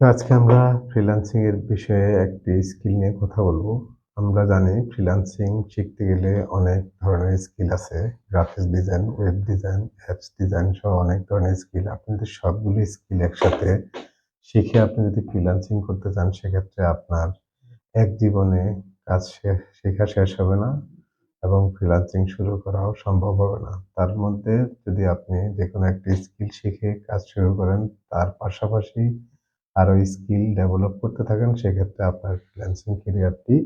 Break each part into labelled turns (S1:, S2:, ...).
S1: আজকে আমরা ফ্রিল্যান্সিং এর বিষয়ে একটি স্কিল নিয়ে কথা বলব। আমরা জানি ফ্রিল্যান্সিং শিখতে গেলে অনেক ধরনের স্কিল আছে। Graphics design, web design, apps design সহ অনেক ধরনের স্কিল। আপনি যদি সবগুলো স্কিল একসাথে শিখে আপনি যদি ফ্রিল্যান্সিং করতে চান সেক্ষেত্রে আপনার এক জীবনে কাজ শেখা শেষ হবে না এবং ফ্রিল্যান্সিং শুরু করাও সম্ভব হবে না। তার মধ্যে যদি আপনি যেকোনো একটি স্কিল শিখে কাজ শুরু করেন তার পাশাপাশি আরও স্কিল ডেভেলপ করতে থাকেন, সেক্ষেত্রে আপনার ফ্রিল্যান্সিং কেরিয়ারটি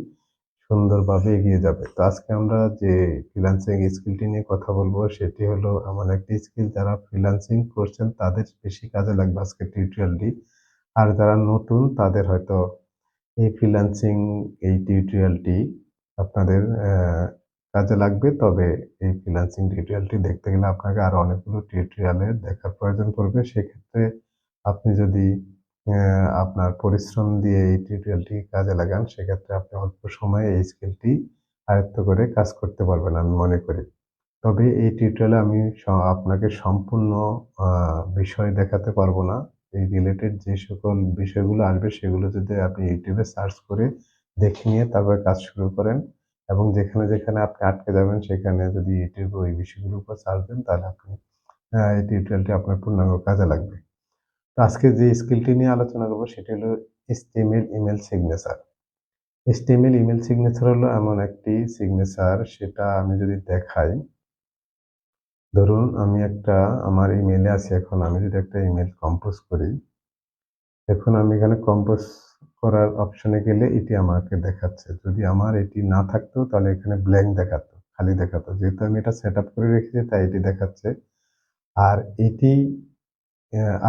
S1: সুন্দরভাবে এগিয়ে যাবে। তো আজকে আমরা যে ফ্রিল্যান্সিং স্কিলটি নিয়ে কথা বলব, সেটি হলো এমন একটি স্কিল যারা ফ্রিল্যান্সিং করছেন, তাদের বেশি কাজে লাগবে আজকে টিউটোরিয়ালটি। আর যারা নতুন, তাদের হয়তো এই ফ্রিল্যান্সিং এই টিউটোরিয়ালটি আপনাদের কাজে লাগবে। তবে এই ফ্রিল্যান্সিং টিউটোরিয়ালটি দেখতে গেলে আপনাকে আরও অনেকগুলো টিউটোরিয়ালের দেখার প্রয়োজন পড়বে। সেক্ষেত্রে আপনি যদি আপনার পরিশ্রম দিয়ে এই টিউটোরিয়ালটি কাজে লাগান সেক্ষেত্রে আপনি অল্প সময়ে এই স্কিলটি আয়ত্ত করে কাজ করতে পারবেন আমি মনে করি। তবে এই টিউটোরিয়ালে আমি আপনাকে সম্পূর্ণ বিষয় দেখাতে পারব না। এই রিলেটেড যে সকল বিষয়গুলো আসবে সেগুলো যদি আপনি ইউটিউবে সার্চ করে দেখে নিয়ে তারপরে কাজ শুরু করেন এবং যেখানে, যেখানে আপনি আটকে যাবেন সেখানে যদি এ ওই বিষয়গুলোর উপর সার্চ দেন তাহলে আপনি এই টিউটোরিয়ালটি আপনার পূর্ণাঙ্গ কাজে লাগবে। তো আজকে যে স্কিলটি নিয়ে আলোচনা করব সেটি হলো HTML email signature. HTML email signature হলো এমন একটি সিগনেচার সেটা আমি যদি দেখাই ধরুন আমি একটা আমার ইমেইলে আছি এখন আমি যদি একটা ইমেল কম্পোজ করি এখন আমি এখানে কম্পোজ করার অপশনে গেলে এটি আমাকে দেখাচ্ছে। যদি আমার এটি না থাকতো তাহলে এখানে ব্ল্যাঙ্ক দেখাতো, খালি দেখাতো। যেহেতু আমি এটা সেটআপ করে রেখেছি তাই এটি দেখাচ্ছে। আর এটি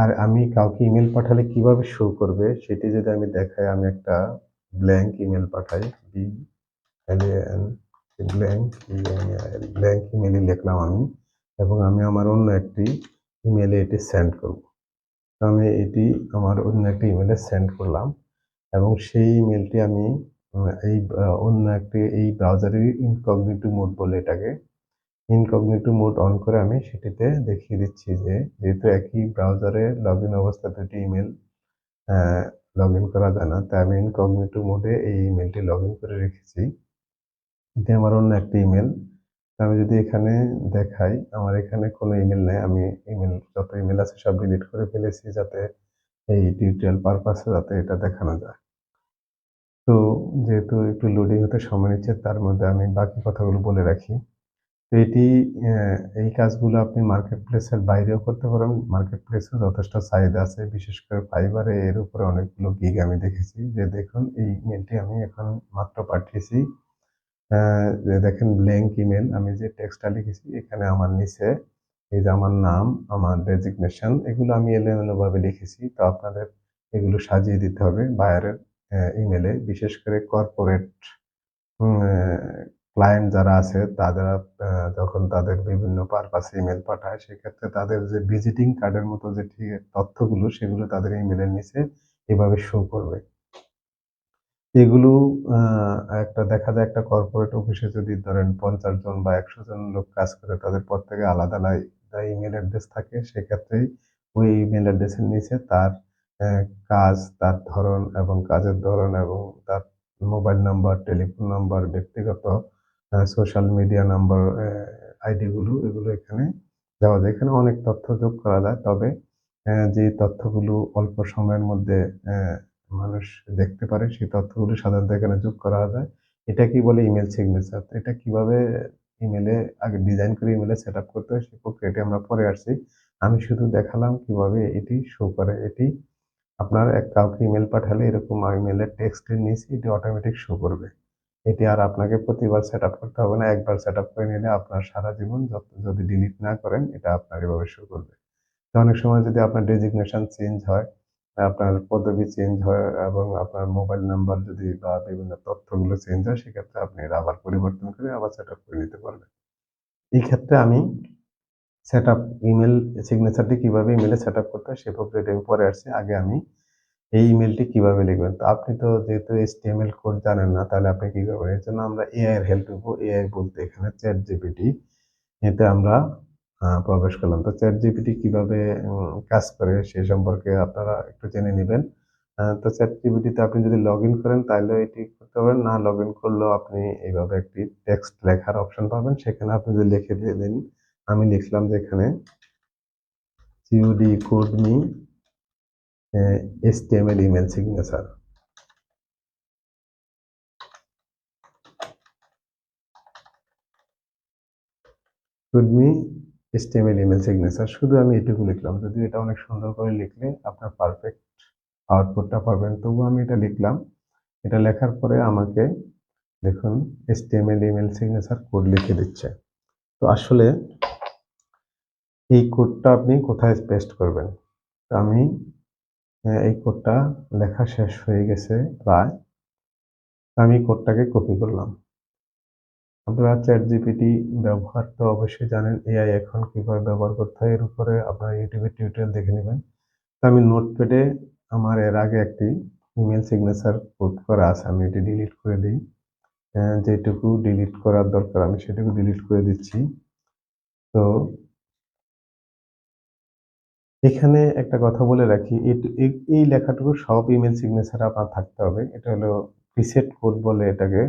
S1: আর আমি কাউকে ইমেল পাঠালে কীভাবে শো করবে সেটি যদি আমি দেখাই, আমি একটা ব্ল্যাঙ্ক ইমেল পাঠাই B L N blank E M A I L blank ইমেইলই লিখলাম আমি, এবং আমি আমার অন্য একটি ইমেইলে এটি সেন্ড করব। আমি এটি আমার অন্য একটি ইমেইলে সেন্ড করলাম, এবং সেই ইমেইলটি আমি এই অন্য একটি, এই ব্রাউজারেরই ইনকগনিটো মোড বলে এটাকে। ইনকগনিটো মোড অন করে আমি সেটিতে দেখিয়ে দিচ্ছি যে যেহেতু একই ব্রাউজারে লগইন অবস্থায় দুটি ইমেল অ্যা লগইন করা যায় না। তাই আমি ইনকগনিটো মোডে এই ইমেইলটি লগইন করে রেখেছি। এটি আমার অন্য একটি ইমেল আমি যদি এখানে দেখাই, আমার এখানে কোনো ইমেল নাই। আমি ইমেল যত ইমেল আছে সব ডিলিট করে ফেলেছি যাতে এই টিউটোরিয়াল পারপাসে যাতে এটা দেখানো যায়। তো যেহেতু একটু লোডিং হতে সময় নিচ্ছে, তার মধ্যে আমি বাকি কথাগুলো বলে রাখি। এটি এই কাজগুলো আপনি মার্কেট প্লেসের বাইরেও করতে পারেন। মার্কেট প্লেসেও যথেষ্ট চাহিদা আছে। বিশেষ করে ফাইবারে এর উপরে অনেকগুলো গিগ আমি দেখেছি যে দেখুন এই ইমেইলটি আমি এখন মাত্র পাঠিয়েছি। দেখেন ব্ল্যাংক ইমেল আমি যে টেক্সটটা লিখেছি এখানে আমার নিচে এই যে আমার নাম, আমার ডেজিগনেশন এগুলো আমি এলোমেলোভাবে লিখেছি। তো আপনাদের এগুলো সাজিয়ে দিতে হবে বায়ারের অ্যা ইমেইলে বিশেষ করে কর্পোরেট ক্লায়েন্ট যারা আছে তারা যখন তাদের বিভিন্ন পারপাসে ইমেল পাঠায় সেক্ষেত্রে তাদের যে ভিজিটিং কার্ডের মতো যে তথ্যগুলো সেগুলো তাদের ইমেলের নিচে এভাবে শো করবে। এগুলো একটা দেখা যায় একটা কর্পোরেট অফিসে যদি ধরেন ৫০ জন বা ১০০ জন লোক কাজ করে তাদের প্রত্যেকের আলাদা, আলাদা ইমেল অ্যাড্রেস থাকে সেক্ষেত্রেই ওই ইমেল অ্যাড্রেসের নিচে তার কাজ, তার ধরন এবং কাজের ধরন এবং তার মোবাইল নাম্বার, টেলিফোন নাম্বার, ব্যক্তিগত social media number, uh ID গুলো এগুলো এখানে দেওয়া যায়। এখানে অনেক তথ্য যোগ করা যায়। তবে যে তথ্যগুলো অল্প সময়ের মধ্যে মানুষ দেখতে পারে সেই তথ্যগুলো সাধারণত এখানে যোগ করা যায়। এটা কি বলে ইমেল সিগনেচার। এটা কীভাবে ইমেইলে আগে ডিজাইন করে ইমেলে সেট আপ করতে হয় সেই প্রক্রিয়াটি আমরা পরে আসছি। আমি শুধু দেখালাম কীভাবে এটি শো করে। এটি আপনার এক কাউকে ইমেল পাঠালে এরকম ইমেইলের টেক্সটের নিচে এটি অটোমেটিক শো করবে। এটি আর আপনাকে প্রতিবার সেটআপ করতে হবে না। একবার সেটআপ করে নিলে আপনার সারা জীবন যদি ডিলিট না করেন এটা আপনার এভাবে শুরু করবে। তো অনেক সময় যদি আপনার ডেজিগনেশন চেঞ্জ হয়, আপনার পদবি চেঞ্জ হয় এবং আপনার মোবাইল নাম্বার যদি বা বিভিন্ন তথ্যগুলো চেঞ্জ হয় সেক্ষেত্রে আপনি এটা আবার পরিবর্তন করে আবার সেটআপ করে নিতে পারবেন। এই ক্ষেত্রে আমি সেট আপ ইমেল সিগনেচারটি কীভাবে ইমেইলে সেটআপ করতে হয় সেই প্রক্রিয়াটি আমি পরে আসছি। আগে আমি এই ইমেলটি কীভাবে লিখবেন? তো আপনি তো যেহেতু HTML কোড জানেন না, তাহলে আপনি কি করবেন? এর জন্য আমরা এআই এর হেল্প নিবো। এআই বলতে এখানে ChatGPT, এতে আমরা প্রবেশ করলাম। তো ChatGPT কীভাবে, উম, কাজ করে সে সম্পর্কে আপনারা একটু জেনে নেবেন তো চ্যাট জিপিটিতে আপনি যদি লগ ইন করেন, তাহলে এটি করতে পারবেন না লগ ইন করলেও আপনি এইভাবে একটি টেক্সট লেখার অপশন পাবেন সেখানে আপনি যদি লিখে দিয়ে দিন, আমি লিখলাম যে এখানে সিউডি code me HTML email signature code me HTML email signature শুধু আমি এটুকু লিখলাম। যদি এটা অনেক সুন্দর করে লিখলে আপনার পারফেক্ট আউটপুটটা পাবেন। তবু আমি এটা লিখলাম। এটা লেখার পরে আমাকে দেখুন এসটিএমএল ইমেল সিগনেচার কোড লিখে দিচ্ছে। তো আসলে এই কোডটা আপনি কোথায় পেস্ট করবেন? তো আমি এই কোডটা লেখা শেষ হয়ে গেছে প্রায়। আমি কোডটাকে কপি করলাম। আপনারা চ্যাট জিপিটি ব্যবহার তো অবশ্যই জানেন এআই এখন কীভাবে ব্যবহার করতে হয়, এর উপরে আপনারা ইউটিউবে টিউটোরিয়াল দেখে নেবেন। তো আমি নোটপ্যাডে আমার এর আগে একটি ইমেল সিগনেচার কোড করা আছে, আমি এটি ডিলিট করে দিই। যেটুকু ডিলিট করার দরকার, আমি সেটুকু ডিলিট করে দিচ্ছি। তো এখানে একটা কথা বলে রাখি এই লেখাটুকু সব ইমেল সিগনেচার আপনার থাকতে হবে। এটা হলো প্রিসেট কোড বলে এটাকে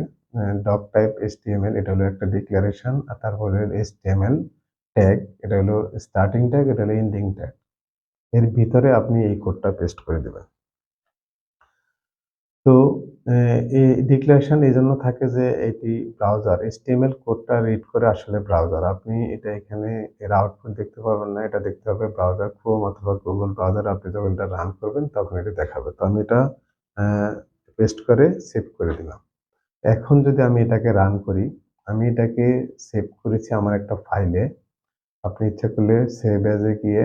S1: ডক টাইপ এসটিএমএল এটা হলো একটা ডিক্লারেশন আর তারপরে এসটিএমএল ট্যাগ এটা হলো স্টার্টিং ট্যাগ এটা হলো এন্ডিং ট্যাগ এর ভিতরে আপনি এই কোডটা পেস্ট করে দেবেন। তো এই ডিক্লারেশন এই জন্য থাকে যে এটি ব্রাউজার এসটিএমএল কোডটা রিড করে আসলে ব্রাউজার আপনি এটা এখানে এর আউটপুট দেখতে পারবেন না, এটা দেখতে হবে ব্রাউজার ক্রোম অথবা গুগল ব্রাউজার আপনি যখন এটা রান করবেন তখন এটা দেখাবে। তো আমি এটা পেস্ট করে সেভ করে দিলাম। এখন যদি আমি এটাকে রান করি, আমি এটাকে সেভ করেছি আমার একটা ফাইলে আপনি ইচ্ছা করলে সেভ অ্যাজে গিয়ে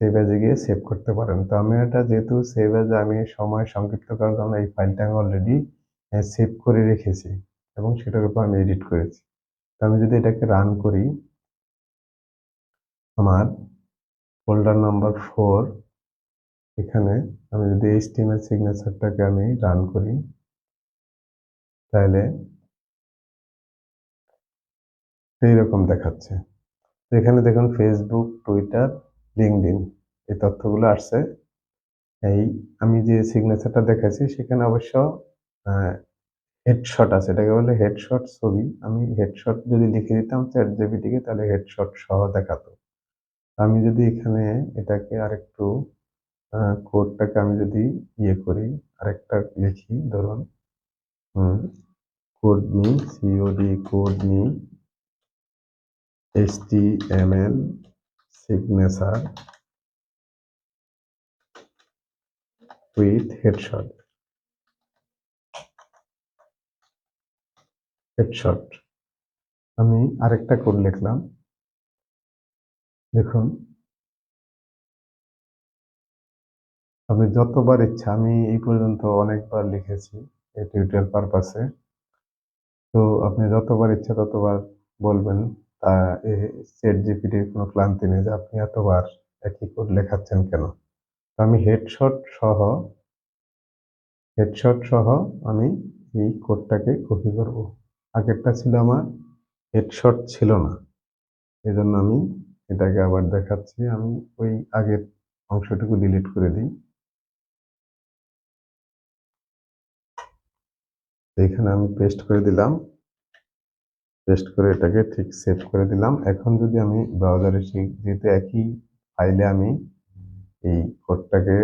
S1: সেভ অ্যাজে গিয়ে সেভ করতে পারেন। তো আমি এটা যেহেতু সেভ অ্যাজে আমি সময় সংক্ষিপ্ত করার জন্য এই ফাইলটা আমি অলরেডি সেভ করে রেখেছি এবং সেটার উপর আমি এডিট করেছি। তো আমি যদি এটাকে রান করি, আমার ফোল্ডার নাম্বার ফোর এখানে আমি যদি এই স্টিমের সিগনেচারটাকে আমি রান করি, তাহলে এইরকম দেখাচ্ছে। এখানে দেখুন ফেসবুক টুইটার লিঙ্কডিন এই তথ্যগুলো আসছে। এই আমি যে সিগনেচারটা দেখাচ্ছি সেখানে অবশ্য হেডশট আছে। এটাকে বলে হেডশট ছবি। আমি হেডশট যদি লিখে দিতাম চ্যাট জিপিটিকে তাহলে হেডশট সহ দেখাতো। আমি যদি এখানে এটাকে আরেকটু কোডটাকে আমি যদি ইয়ে করি, আরেকটা লিখি, ধরুন code me COD code me HTML signature with headshot. Headshot. আমি আরেকটা কোড লিখলাম। দেখুন। আপনি যতবার ইচ্ছা, আমি এই পর্যন্ত অনেকবার লিখেছি এই টিউটোরিয়াল পারপাসে তো আপনি যতবার ইচ্ছা, ততবার বলবেন। তা সেট জিপিটির কোনো ক্লান্তি নেই যে আপনি এতবার একই কোড লেখাচ্ছেন কেন? তো আমি হেডশট সহ হেডশট সহ আমি এই কোডটাকে কপি করব। আগেরটা ছিল আমার হেডশট ছিল না। এই জন্য আমি এটাকে আবার দেখাচ্ছি। আমি ওই আগের অংশটুকু ডিলিট করে দিই। এখানে আমি পেস্ট করে দিলাম। পেস্ট করে এটাকে ঠিক সেভ করে দিলাম। এখন যদি আমি ব্রাউজারে যেহেতু একই ফাইলে আমি এই কোডটাকে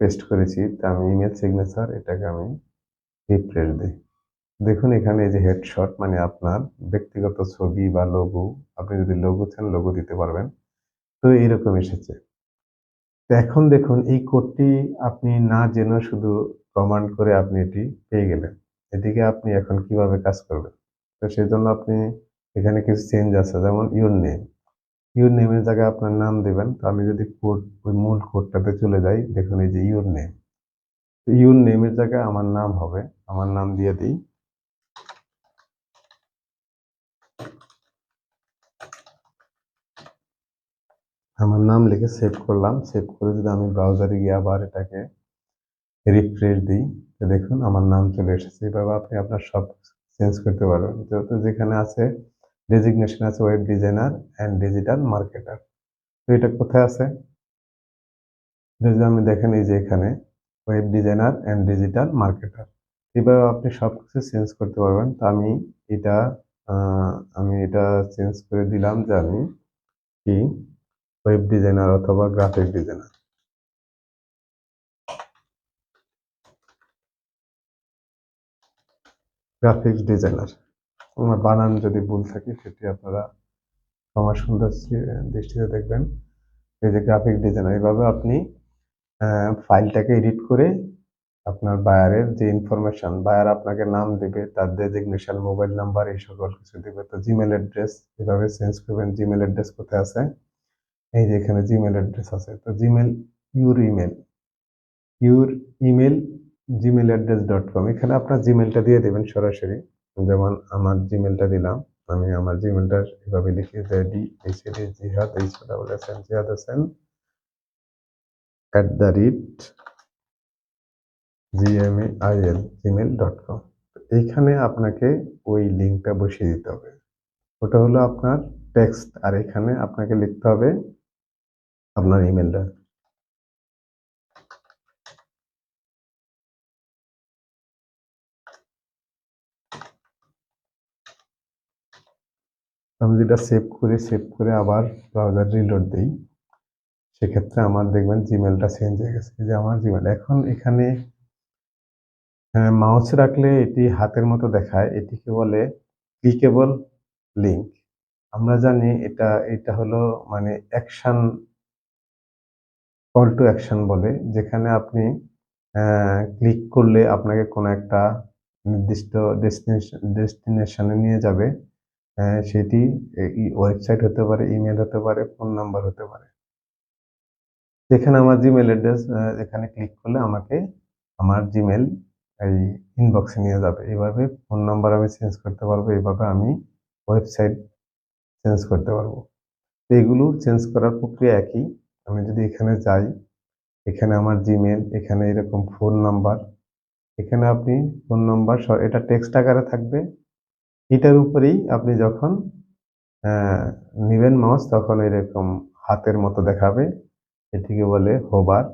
S1: পেস্ট করেছি, তা আমি ইমেল সিগনেচার এটাকে আমি রিফ্রেশ দিই। দেখুন এখানে এই যে হেডশট মানে আপনার ব্যক্তিগত ছবি বা লোগো আপনি যদি লোগো চান লোগো দিতে পারবেন। তো এইরকম এসেছে। তো এখন দেখুন, এই কোডটি আপনি না জেনে শুধু কমান্ড করে আপনি এটি পেয়ে গেলেন। এদিকে আপনি এখন কীভাবে কাজ করবেন? তো সেই জন্য আপনি এখানে কিছু চেঞ্জ আছে, যেমন ইউর নেম ইউর নেমের জায়গায় আপনার নাম দেবেন। তো আমি যদি কোড ওই মূল কোডটাতে চলে যাই, দেখুন এই যে ইউর নেম ইউর নেমের জায়গায় আমার নাম হবে। আমার নাম দিয়ে দিই। আমার নাম লিখে সেভ করলাম। সেভ করে যদি আমি ব্রাউজারে গিয়ে আবার এটাকে রিফ্রেশ দিই, তো দেখুন আমার নাম চলে এসেছে। এভাবে আপনি আপনার সব চেঞ্জ করতে পারবেন যেহেতু যেখানে আছে ডেজিগনেশন আছে web designer and digital marketer তো এটা কোথায় আছে? যদি আমি দেখেন এই যে এখানে web designer and digital marketer এভাবে আপনি সব কিছু চেঞ্জ করতে পারবেন। তো আমি এটা আমি এটা চেঞ্জ করে দিলাম যে আমি কি ওয়েব ডিজাইনার অথবা গ্রাফিক ডিজাইনার গ্রাফিক্স ডিজাইনার আমার বানান যদি ভুল থাকে, সেটি আপনারা আমার সুন্দর দৃষ্টিতে দেখবেন। এই যে গ্রাফিক ডিজাইনার এইভাবে আপনি ফাইলটাকে এডিট করে আপনার বায়ারের যে ইনফরমেশন বায়ার আপনাকে নাম দেবে, তার ডেজিগনেশন মোবাইল নাম্বার এই সকল কিছু দেবে। তো জিমেল অ্যাড্রেস এভাবে চেঞ্জ করবেন জিমেল অ্যাড্রেস কোথায় আছে? এই যে এখানে জিমেল অ্যাড্রেস আছে। তো Gmail your email your email Gmail address dot com এখানে আপনার জিমেলটা দিয়ে দেবেন সরাসরি। যেমন আমার জিমেলটা দিলাম, আমি আমার জিমেলটা এভাবে লিখি যে ডি এইচ এল এ জিহাদ H double S N Jihad Hossain at the rate GMAIL Gmail dot com এইখানে আপনাকে ওই লিঙ্কটা বসিয়ে দিতে হবে। ওটা হলো আপনার টেক্সট আর এখানে আপনাকে লিখতে হবে আপনার ইমেলটা আমি যেটা সেভ করে সেভ করে আবার ব্রাউজার রিলোড দিই। সেক্ষেত্রে আমার দেখবেন জিমেলটা চেঞ্জ হয়ে গেছে। যে আমার জিমেল এখন এখানে মাউস রাখলে এটি হাতের মতো দেখায়। এটিকে বলে ক্লিকেবল লিঙ্ক আমরা জানি এটা এটা হলো মানে অ্যাকশন কল টু অ্যাকশন বলে। যেখানে আপনি ক্লিক করলে আপনাকে কোনো একটা নির্দিষ্ট ডেস্টিনেশন ডেস্টিনেশনে নিয়ে যাবে। সেটি ওয়েবসাইট হতে পারে ইমেল হতে পারে ফোন নাম্বার হতে পারে। যেখানে আমার জিমেল অ্যাড্রেস এখানে ক্লিক করলে আমাকে আমার জিমেল এই ইনবক্সে নিয়ে যাবে। এইভাবে ফোন নাম্বার আমি চেঞ্জ করতে পারব, এইভাবে আমি ওয়েবসাইট চেঞ্জ করতে পারব। তো এগুলো চেঞ্জ করার প্রক্রিয়া একই। আমি যদি এখানে যাই, এখানে আমার জিমেল এখানে এরকম ফোন নাম্বার এখানে আপনি ফোন নাম্বার এটা টেক্সট আকারে থাকবে। এটার উপরেই আপনি যখন নিবেন মাউস, তখন এরকম হাতের মতো দেখাবে। এটিকে বলে হোবার।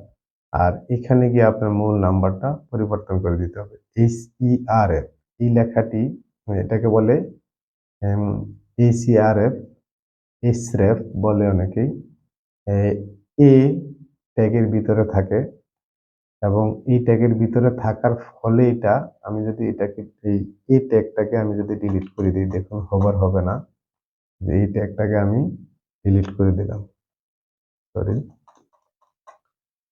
S1: আর এখানে গিয়ে আপনার মূল নাম্বারটা পরিবর্তন করে দিতে হবে। এইচ ই আর এফ এই লেখাটি, এটাকে বলে এইচ ই এফ এসরেফ বলে অনেকেই। এ ট্যাগের ভিতরে থাকে। এবং এই ট্যাগের ভিতরে থাকার ফলে এটা আমি যদি এটাকে এই এই ট্যাগটাকে আমি যদি ডিলিট করে দিই দেখুন হবার হবে না। যে এই ট্যাগটাকে আমি ডিলিট করে দিলাম। সরি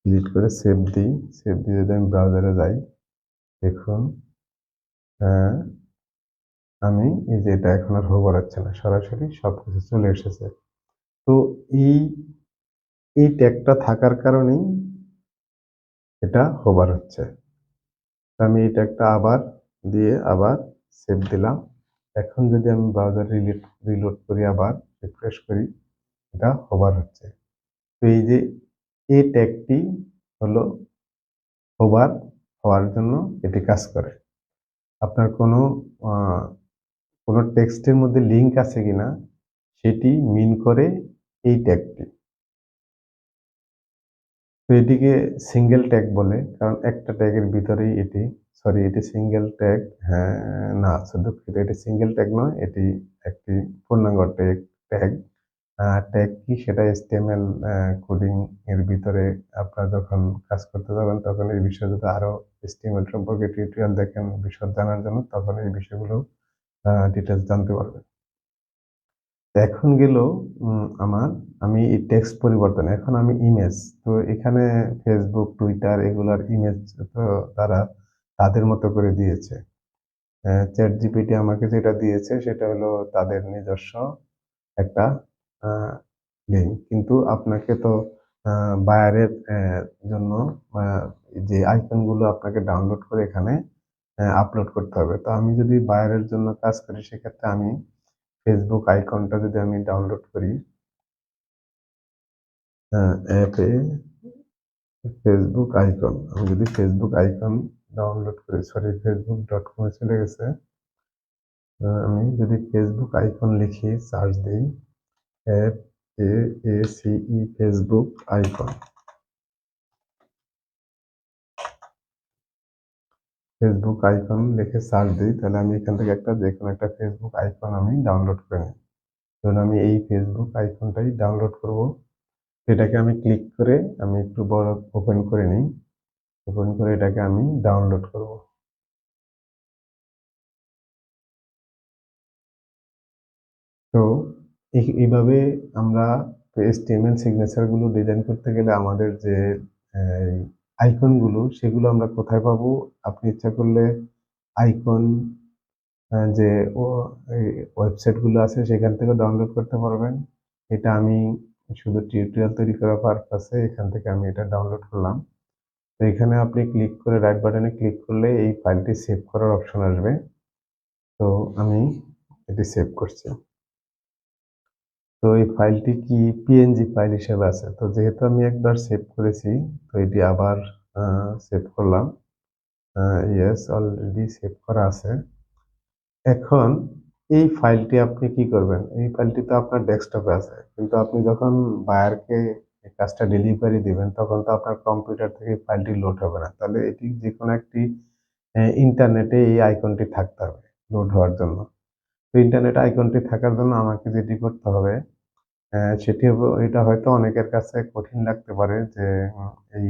S1: ডিলিট করে সেভ দিই। সেভ দিয়ে যদি আমি ব্রাউজারে যাই দেখুন আহ, আমি এই যে এটা এখন আর হোভার হচ্ছে না। সরাসরি সব কিছু চলে এসেছে। তো এই এই ট্যাগটা থাকার কারণেই এটা হোভার হচ্ছে। আমি এটা একটা আবার দিয়ে আবার সেভ দিলাম। এখন যদি আমি ব্রাউজার রিলোড রিলোড করি আবার রিফ্রেশ করি, এটা হোভার হচ্ছে। তো এই যে এই ট্যাগটি হলো হোভার হওয়ার জন্য এটি কাজ করে। আপনার কোনো কোনো টেক্সটের মধ্যে লিঙ্ক আছে কিনা, সেটি মিন করে এই ট্যাগটি তো এটিকে সিঙ্গেল ট্যাগ বলে, কারণ একটা ট্যাগের ভিতরেই এটি সরি এটি সিঙ্গেল ট্যাগ হ্যাঁ না আচ্ছা দুঃখিত, এটি সিঙ্গেল ট্যাগ নয়, এটি একটি পূর্ণাঙ্গ ট্যাগ ট্যাগ ট্যাগ কি? সেটা এসটিএমএল কোডিং এর ভিতরে আপনারা যখন কাজ করতে যাবেন, তখন এই বিষয়ে যদি আরও এসটিএমএল সম্পর্কে টিউটোরিয়াল দেখেন, বিশদ জানার জন্য, তখন এই বিষয়গুলো ডিটেলস জানতে পারবেন। এখন গেল আমার, আমি এই টেক্সট পরিবর্তন, এখন আমি ইমেজ তো এখানে ফেসবুক টুইটার এগুলার ইমেজ তো তারা তাদের মতো করে দিয়েছে। চ্যাট জিপিটি আমাকে যেটা দিয়েছে, সেটা হলো তাদের নিজস্ব একটা লিঙ্ক কিন্তু আপনাকে তো বায়ারের জন্য যে আইকনগুলো আপনাকে ডাউনলোড করে এখানে আপলোড করতে হবে। তো আমি যদি বায়ারের জন্য কাজ করি, সেক্ষেত্রে আমি ফেসবুক আইকনটা যদি আমি ডাউনলোড করি অ্যাপে ফেসবুক আইকন আমি যদি ফেসবুক আইকন ডাউনলোড করি সরি ফেসবুক ডট কমে চলে গেছে আমি যদি ফেসবুক আইকন লিখি সার্চ দিই A A C E Facebook icon Facebook icon লিখে সার্চ দিই, তাহলে আমি এখান থেকে একটা যে কোনো একটা ফেসবুক আইকন আমি ডাউনলোড করে নিই। ধরুন আমি এই ফেসবুক আইকনটাই ডাউনলোড করব। সেটাকে আমি ক্লিক করে আমি একটু বড় ওপেন করে নিই। ওপেন করে এটাকে আমি ডাউনলোড করব। তো এইভাবে আমরা এসটিএমএল সিগনেচারগুলো ডিজাইন করতে গেলে আমাদের যে আইকনগুলো সেগুলো আমরা কোথায় পাবো? আপনি ইচ্ছা করলে আইকন যে ওয়েবসাইটগুলো আছে, সেখান থেকে ডাউনলোড করতে পারবেন। এটা আমি শুধু টিউটোরিয়াল তৈরি করার পারপাসে এখান থেকে আমি এটা ডাউনলোড করলাম। তো এখানে আপনি ক্লিক করে রাইট বাটনে ক্লিক করলে এই ফাইলটি সেভ করার অপশন আসবে। তো আমি এটি সেভ করছি। তো এই ফাইলটি কি পিএনজি ফাইল হিসেবে আছে? তো যেহেতু আমি একবার সেভ করেছি, তো এটি আবার সেভ করলাম। ইয়েস অলরেডি সেভ করা আছে। এখন এই ফাইলটি আপনি কি করবেন? এই ফাইলটি তো আপনার ডেস্কটপে আছে, কিন্তু আপনি যখন বায়ারকে কাজটা ডেলিভারি দিবেন, তখন তো আপনার কম্পিউটার থেকে ফাইলটি লোড হবে না। তাহলে এটি যে কোনো একটি ইন্টারনেটে এই আইকনটি থাকতে হবে লোড হওয়ার জন্য। ইন্টারনেট আইকনটি থাকার জন্য আমাকে যেটি করতে হবে সেটি এটা হয়তো অনেকের কাছে কঠিন লাগতে পারে যে এই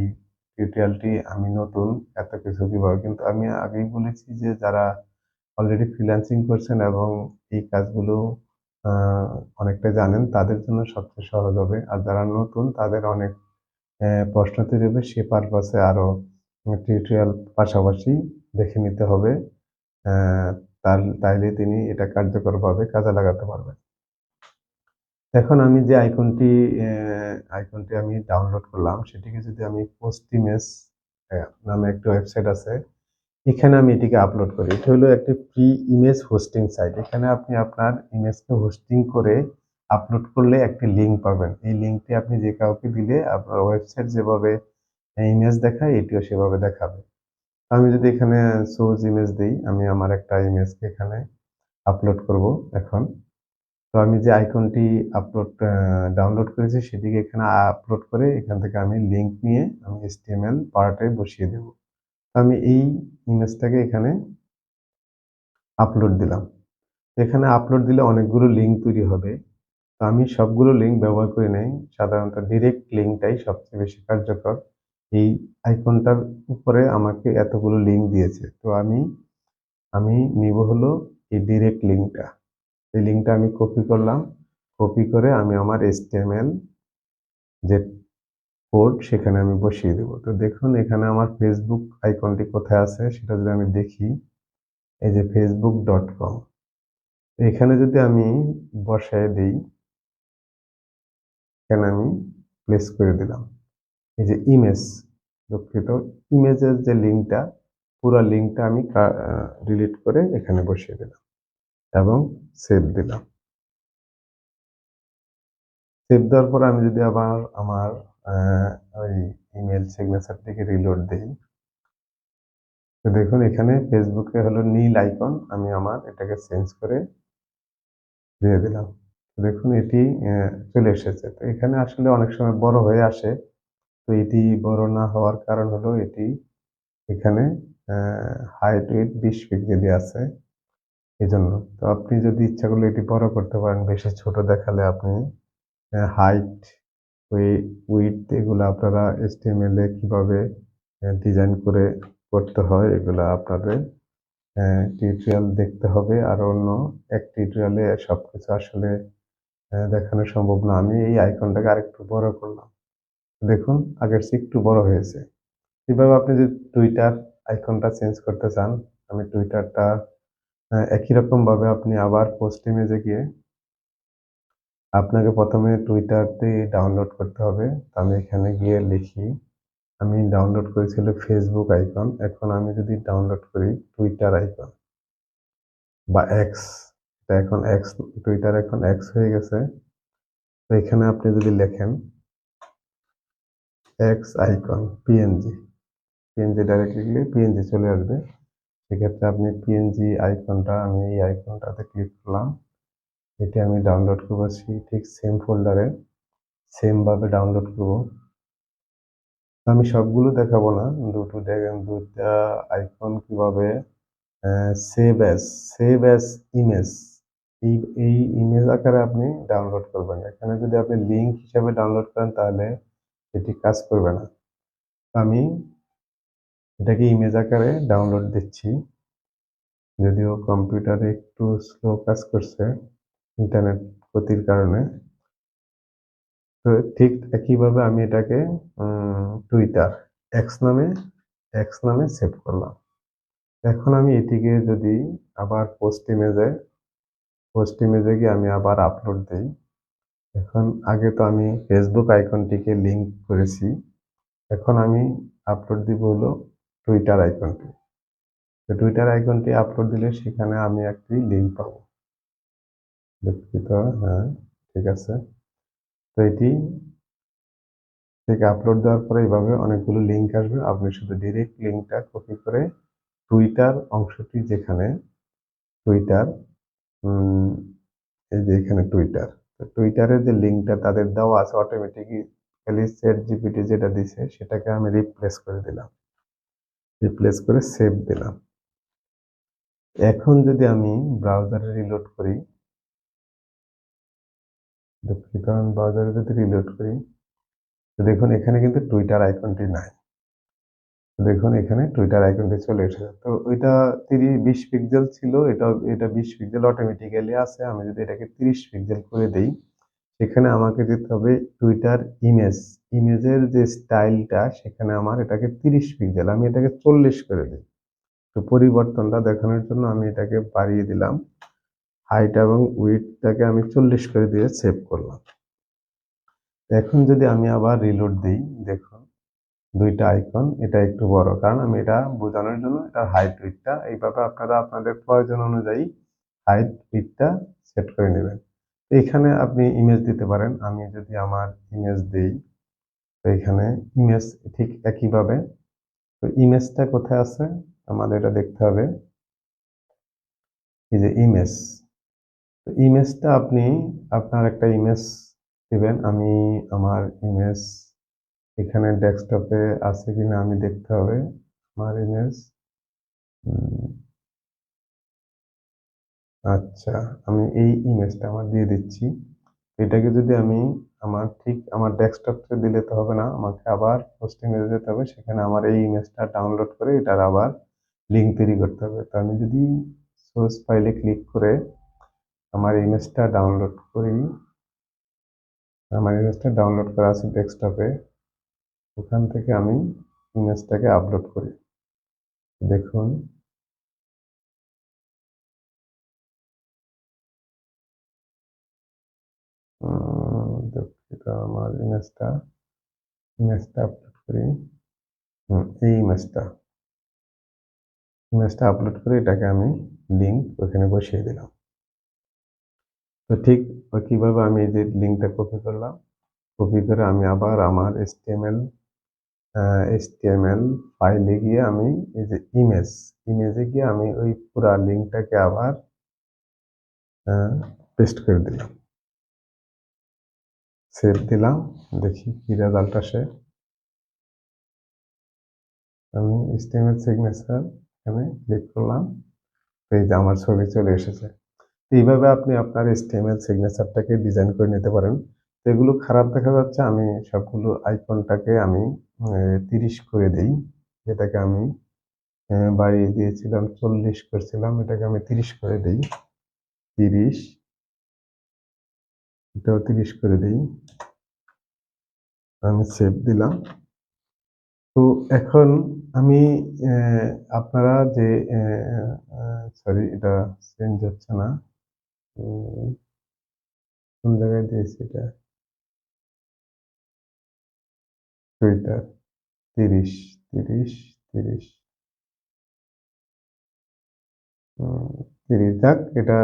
S1: টিউটোরিয়ালটি আমি নতুন, এত কিছু কীভাবে? কিন্তু আমি আগেই বলেছি যে, যারা অলরেডি ফ্রিল্যান্সিং করছেন এবং এই কাজগুলো অনেকটা জানেন, তাদের জন্য সবচেয়ে সহজ হবে। আর যারা নতুন, তাদের অনেক প্রশ্ন তৈরি হবে, সে পারপাসে আরও টিউটোরিয়াল পাশাপাশি দেখে নিতে হবে। তার, তাইলে তিনি এটা কার্যকরভাবে কাজে লাগাতে পারবেন। এখন আমি যে আইকনটি আইকনটি আমি ডাউনলোড করলাম, সেটিকে যদি আমি পোস্ট ইমেজ নামে একটি ওয়েবসাইট আছে, এখানে আমি এটিকে আপলোড করি। এটা হলো একটি ফ্রি ইমেজ হোস্টিং সাইট এখানে আপনি আপনার ইমেজকে হোস্টিং করে আপলোড করলে একটি লিঙ্ক পাবেন। এই লিঙ্কটি আপনি যে কাউকে দিলে আপনার ওয়েবসাইট যেভাবে ইমেজ দেখায়, এটিও সেভাবে দেখাবে। আমি যদি এখানে সোজ ইমেজ দিই, আমি আমার একটা ইমেজকে এখানে আপলোড করব এখন। তো আমি যে আইকনটি আপলোড ডাউনলোড করেছি, সেটিকে এখানে আপলোড করে এখান থেকে আমি লিঙ্ক নিয়ে আমি এসটিএমএল পার্টে বসিয়ে দেব। আমি এই ইমেজটাকে এখানে আপলোড দিলাম। এখানে আপলোড দিলে অনেকগুলো লিঙ্ক তৈরি হবে। তো আমি সবগুলো লিঙ্ক ব্যবহার করে নেই। সাধারণত ডিরেক্ট লিঙ্কটাই সবচেয়ে বেশি কার্যকর। এই আইকনটার উপরে আমাকে এতগুলো লিঙ্ক দিয়েছে। তো আমি আমি নিব হলো এই ডিরেক্ট লিঙ্কটা এই লিঙ্কটা আমি কপি করলাম। কপি করে আমি আমার এসটিএমএল যে কোড সেখানে আমি বসিয়ে দেবো। তো দেখুন, এখানে আমার ফেসবুক আইকনটি কোথায় আছে সেটা যদি আমি দেখি, এই যে ফেসবুক ডট কম এখানে যদি আমি বসায় দিই, এখানে আমি প্লেস করে দিলাম। এই যে ইমেজ দুঃখিত। ইমেজের যে লিঙ্কটা পুরো লিঙ্কটা আমি ডিলিট করে এখানে বসিয়ে দিলাম এবং সেভ দিলাম। সেভ দেওয়ার পর আমি যদি আবার আমার ওই ইমেল সিগনেচার সিগনেচারটিকে রিলোড দিই, তো দেখুন এখানে ফেসবুকে হলো নীল আইকন আমি আমার এটাকে চেঞ্জ করে দিয়ে দিলাম। দেখুন এটি চলে এসেছে। তো এখানে আসলে অনেক সময় বড় হয়ে আসে। তো এটি বড় না হওয়ার কারণ হলো এটি। এখানে হাইট উইথ বিশ পিক্সেলই আছে। এই জন্য তো আপনি যদি ইচ্ছা করলে এটি বড় করতে পারেন, বেশি ছোট দেখালে আপনি হাইট উইথ এগুলো আপনারা এসটিএমএল এ কীভাবে ডিজাইন করে করতে হয় এগুলো আপনাদের টিউটোরিয়াল দেখতে হবে। আর অন্য এক টিউটোরিয়ালে সব কিছু আসলে দেখানো সম্ভব না। আমি এই আইকনটাকে আরেকটু বড় করলাম। দেখুন, আগের চেয়ে একটু বড় হয়েছে। এভাবে আপনি যদি টুইটার আইকনটা চেঞ্জ করতে চান, আমি টুইটারটা একই রকমভাবে আপনি আবার পোস্ট ইমেজে গিয়ে আপনাকে প্রথমে টুইটারটি ডাউনলোড করতে হবে। আমি এখানে গিয়ে লিখি, আমি ডাউনলোড করেছিল ফেসবুক আইকন এখন আমি যদি ডাউনলোড করি টুইটার আইকন বা এক্স এখন এক্স টুইটার এখন এক্স হয়ে গেছে। তো এখানে আপনি যদি লেখেন X icon PNG PNG direct লিখলে পিএনজি চলে আসবে। সেক্ষেত্রে আপনি পিএনজি আইকনটা আমি এই আইকনটাতে ক্লিক করলাম। এটি আমি ডাউনলোড করছি ঠিক সেম ফোল্ডারে সেমভাবে ডাউনলোড করব। আমি সবগুলো দেখাবো না। দুটো দেখেন দুটা আইকন কীভাবে save as save as image এই এই ইমেজ আকারে আপনি ডাউনলোড করবেন। এখানে যদি আপনি লিংক হিসাবে ডাউনলোড করেন তাহলে এটি কাজ করবে না। আমি এটাকে ইমেজ আকারে ডাউনলোড দিচ্ছি। যদিও কম্পিউটারে একটু স্লো কাজ করছে ইন্টারনেট গতির কারণে। তো ঠিক একইভাবে আমি এটাকে টুইটার এক্স নামে এক্স নামে সেভ করলাম। এখন আমি এটিকে যদি আবার পোস্ট ইমেজে পোস্ট ইমেজে গিয়ে আমি আবার আপলোড দিই। এখন আগে তো আমি ফেসবুক আইকনটিকে লিংক করেছি, এখন আমি আপলোড দিব হলো টুইটার আইকনটি। তো টুইটার আইকনটি আপলোড দিলে সেখানে আমি একটি লিঙ্ক পাবো। দুঃখিত হ্যাঁ ঠিক আছে। তো এটি থেকে আপলোড দেওয়ার পরে এইভাবে অনেকগুলো লিঙ্ক আসবে। আপনি শুধু ডিরেক্ট লিঙ্কটা কপি করে টুইটার অংশটি যেখানে টুইটার এই যে এখানে টুইটার তো টুইটারের যে লিঙ্কটা তাদের দেওয়া আছে অটোমেটিক্যালি সেট জিপিটি যেটা দিছে, সেটাকে আমি রিপ্লেস করে দিলাম। রিপ্লেস করে সেভ দিলাম। এখন যদি আমি ব্রাউজারে রিলোড করি দুঃখিত আমি ব্রাউজারে যদি রিলোড করি দেখুন, এখানে কিন্তু টুইটার আইকনটি নাই। দেখুন, এখানে টুইটার আইকনটি চলে এসেছে। তো ওইটা তিরিশ, বিশ পিক্সেল ছিল। এটা এটা বিশ পিক্সেল অটোমেটিক্যালি আছে। আমি যদি এটাকে তিরিশ পিক্সেল করে দেই, সেখানে আমাকে দিতে হবে টুইটার ইমেজ ইমেজের যে স্টাইলটা সেখানে আমার এটাকে তিরিশ পিক্সেল আমি এটাকে চল্লিশ করে দিই। তো পরিবর্তনটা দেখানোর জন্য আমি এটাকে বাড়িয়ে দিলাম। হাইট এবং উইথটাকে আমি চল্লিশ করে দিয়ে সেভ করলাম। এখন যদি আমি আবার রিলোড দিই, দেখুন দুইটা আইকন এটা একটু বড়। কারণ আমি এটা বোঝানোর জন্য এটা হাইট উইথটা এইভাবে আপনারা আপনাদের প্রয়োজন অনুযায়ী হাইট উইথটা সেট করে নেবেন। এখানে আপনি ইমেজ দিতে পারেন। আমি যদি আমার ইমেজ দিই, তো এখানে ইমেজ ঠিক একইভাবে। তো ইমেজটা কোথায় আছে? আমাদের এটা দেখতে হবে। এই যে ইমেজ তো ইমেজটা আপনি আপনার একটা ইমেজ দেবেন। আমি আমার ইমেজ এখানে ডেস্কটপে আছে কিনা আমি দেখতে হবে। আমার ইমেজ আচ্ছা আমি এই ইমেজটা আমার দিয়ে দিচ্ছি। এটাকে যদি আমি আমার ঠিক আমার ডেস্কটপে দিলে তো হবে না, আমাকে আবার ইমেজে যেতে হবে, সেখানে আমার এই ইমেজটা ডাউনলোড করে এটার আবার লিঙ্ক তৈরি করতে হবে। তো আমি যদি সোর্স ফাইলে ক্লিক করে আমার ইমেজটা ডাউনলোড করি, আমার ইমেজটা ডাউনলোড করা আছে ডেস্কটপে ওখান থেকে আমি ইমেজটাকে আপলোড করি। দেখুন। দুঃখিত আমার ইমেজটা। ইমেজটা আপলোড করি। এই ইমেজটা। ইমেজটা আপলোড করে এটাকে আমি লিঙ্ক ওখানে বসিয়ে দিলাম। তো ঠিক কীভাবে আমি যে লিঙ্কটা কপি করলাম? কপি করে আমি আবার আমার এসটিএমএল এসটিএমএল ফাইলে গিয়ে আমি এই যে ইমেজ ইমেজে গিয়ে আমি ওই পুরা লিঙ্কটাকে আবার পেস্ট করে দিলাম। সেভ দিলাম, দেখি কি রেজাল্ট আসে। আমি এসটিএমএল সিগনেচার এখানে ক্লিক করলাম, এই আমার ছবি চলে এসেছে। এইভাবে আপনি আপনার এসটিএমএল সিগনেচারটাকে ডিজাইন করে নিতে পারেন। এগুলো খারাপ দেখা যাচ্ছে, আমি সবগুলো আইকনটাকে আমি তিরিশ করে দিই। যেটাকে আমি বাড়িয়ে দিয়েছিলাম, চল্লিশ করছিলাম, এটাকে আমি তিরিশ করে দিই। তিরিশ। এটাও তিরিশ করে দিই। আমি সেভ দিলাম। তো এখন আমি আপনারা যে সরি এটা চেঞ্জ হচ্ছে না। কোন জায়গায় দিয়েছি এটা? টুইটার তিরিশ তিরিশ তিরিশ। তিরিশ যাক, এটা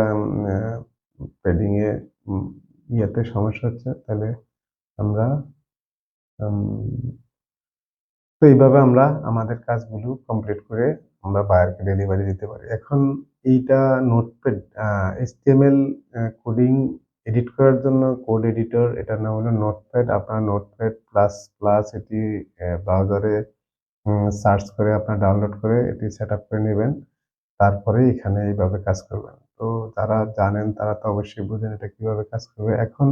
S1: পেডিংয়ে ইয়েতে সমস্যা হচ্ছে, তাহলে আমরা তো এইভাবে আমরা আমাদের কাজগুলো কমপ্লিট করে আমরা বায়ারকে ডেলিভারি দিতে পারি। এখন এইটা নোটপ্যাড এসটিএমএল কোডিং এডিট করার জন্য কোড এডিটর এটার নাম হলো নোটপ্যাড আপনার নোটপ্যাড প্লাস প্লাস এটি ব্রাউজারে সার্চ করে আপনার ডাউনলোড করে এটি সেট করে নেবেন। তারপরে এখানে এইভাবে কাজ করবেন। তো যারা জানেন তারা তো অবশ্যই বুঝেন এটা কীভাবে কাজ করবে। এখন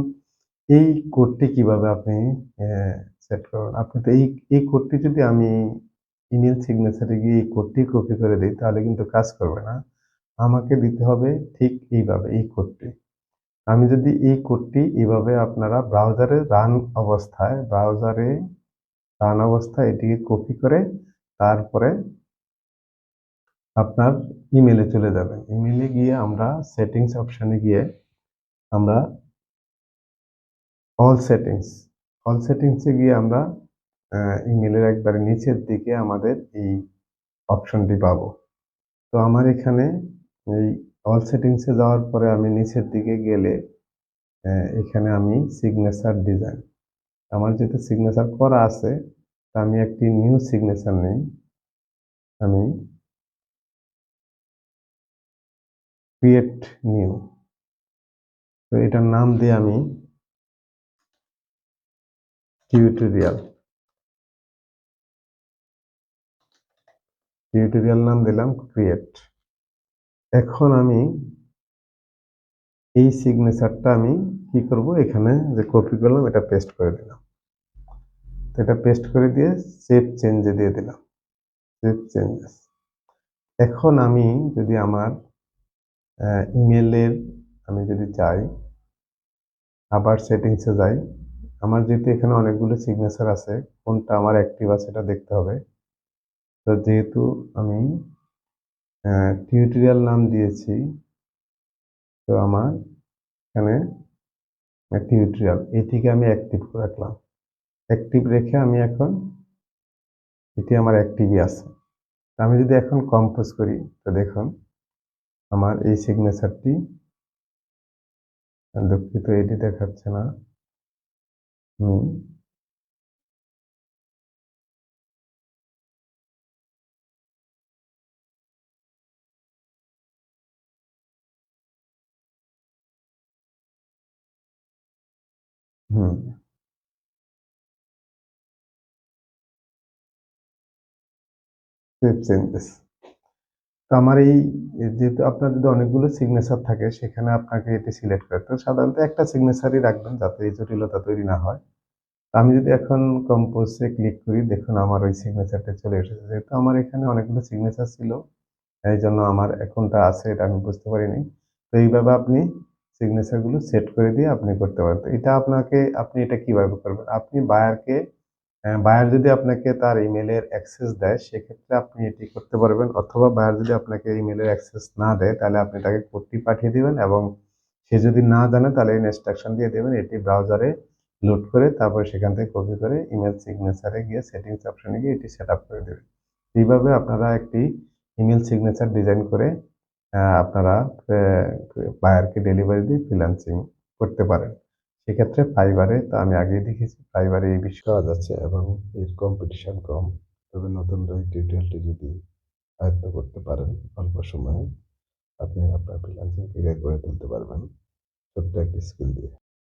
S1: এই কোডটি কীভাবে আপনি সেট করবেন? আপনি তো এই এই কোডটি যদি আমি ইমেল সিগনেচারে গিয়ে এই কোডটি কপি করে দিই, তাহলে কিন্তু কাজ করবে না। আমাকে দিতে হবে ঠিক এইভাবে এই কোডটি আমি যদি এই কোডটি এইভাবে আপনারা ব্রাউজারে রান অবস্থায় ব্রাউজারে রান অবস্থায় এটিকে কপি করে তারপরে আপনার ইমেলে চলে যাবেন। ইমেলে গিয়ে আমরা সেটিংস অপশানে গিয়ে আমরা অল সেটিংস অল সেটিংসে গিয়ে আমরা ইমেলের একবারে নিচের দিকে আমাদের এই অপশনটি পাবো। তো আমার এখানে এই অল সেটিংসে যাওয়ার পরে আমি নিচের দিকে গেলে এখানে আমি সিগনেচার ডিজাইন আমার যেটা সিগনেচার করা আছে, তা আমি একটি নিউ সিগনেচার নেই আমি ক্রিয়েট নিউ তো এটার নাম দিয়ে আমি টিউটোরিয়াল টিউটোরিয়াল নাম দিলাম ক্রিয়েট এখন আমি এই সিগনেচারটা আমি কি করব? এখানে যে কপি করলাম, এটা পেস্ট করে দিলাম। তো এটা পেস্ট করে দিয়ে সেভ চেঞ্জে দিয়ে দিলাম। সেভ চেঞ্জেস এখন আমি যদি আমার ইমেলের আমি যদি যাই, আবার সেটিংসে যাই, আমার যেহেতু এখানে অনেকগুলো সিগনেচার আছে, কোনটা আমার অ্যাক্টিভ আছে এটা দেখতে হবে। তো যেহেতু আমি টিউটোরিয়াল নাম দিয়েছি। তো আমার এখানে টিউটোরিয়াল এটিকে আমি অ্যাক্টিভ রাখলাম। অ্যাক্টিভ রেখে আমি এখন এটি আমার অ্যাক্টিভই আছে। আমি যদি এখন কম্পোজ করি, তো দেখুন, আমার এই সিগনেচারটি দুঃখিত, এটি দেখাচ্ছে না। হুম। চেঞ্জেস তো আমার এই যেহেতু আপনার যদি অনেকগুলো সিগনেচার থাকে, সেখানে আপনাকে এটি সিলেক্ট করতে সাধারণত একটা সিগনেচারই রাখবেন যাতে এই জটিলতা তৈরি না হয়। আমি যদি এখন কম্পোজে ক্লিক করি, দেখুন আমার ওই সিগনেচারটা চলে এসেছে। যেহেতু আমার এখানে অনেকগুলো সিগনেচার ছিল, এই জন্য আমার এখনটা আছে এটা আমি বুঝতে পারিনি। তো এইভাবে আপনি সিগনেচারগুলো সেট করে দিয়ে আপনি করতে পারেন। এটা আপনাকে, আপনি এটা কীভাবে করবেন? আপনি বায়ারকে বায়ার যদি আপনাকে তার ইমেলের অ্যাক্সেস দেয়, সেক্ষেত্রে আপনি এটি করতে পারবেন। অথবা বায়ার যদি আপনাকে ইমেলের অ্যাক্সেস না দেয়, তাহলে আপনি তাকে কোডটি পাঠিয়ে দিবেন এবং সে যদি না জানে, তাহলে ইনস্ট্রাকশন দিয়ে দেবেন, এটি ব্রাউজারে লোড করে তারপর সেখান থেকে কপি করে ইমেল সিগনেচারে গিয়ে সেটিংস অপশনে গিয়ে এটি সেট করে দেবেন। এইভাবে আপনারা একটি ইমেল সিগনেচার ডিজাইন করে আপনারা বায়ারকে ডেলিভারি দিয়ে ফ্রিল্যান্সিং করতে পারেন। সেক্ষেত্রে ফাইবারে, তো আমি আগেই দেখেছি, ফাইবারে এই বিষয় কাজ আছে এবং এর কম্পিটিশন কম। তবে নতুন এই টিউটোরিয়ালটি যদি আয়ত্ত করতে পারেন, অল্প সময়ে আপনি আপনার ফ্রিল্যান্সিং ক্যারিয়ার গড়ে তুলতে পারবেন। ছোট্ট একটি স্কিল দিয়ে।